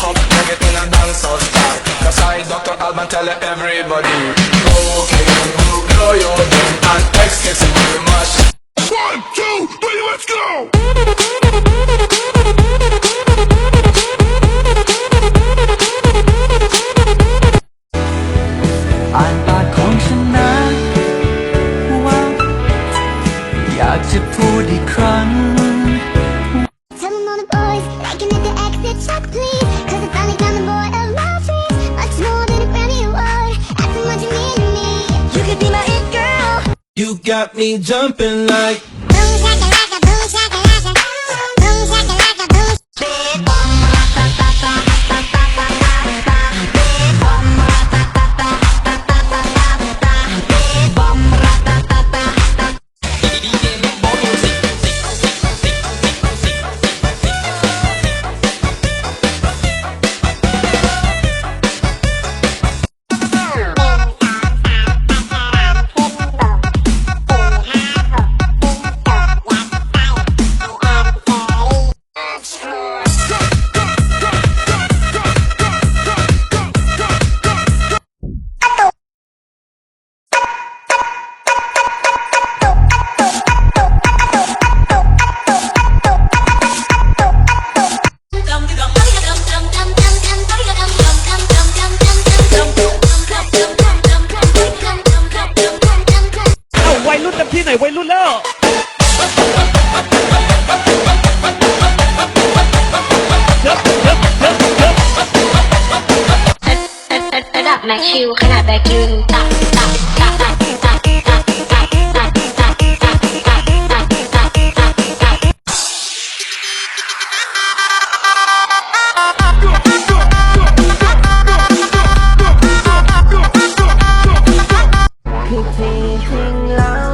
hop, bring it in a dancehall style. Cause I, Dr. Alban, tell everybody, cocaine will blow your brain and ecstasy will mash. One, two, three, let's go! อ่านปากของฉันนะว่าอยากจะพูดอีกครั้ง Tell them all the boys, like an at the exit check, please. You got me jumping like เอาวัยรุ่นเต็มที่ไหนวัยรุ่นแล้วระดับแม็กชิลขนาดแบกยืนตักตัก in love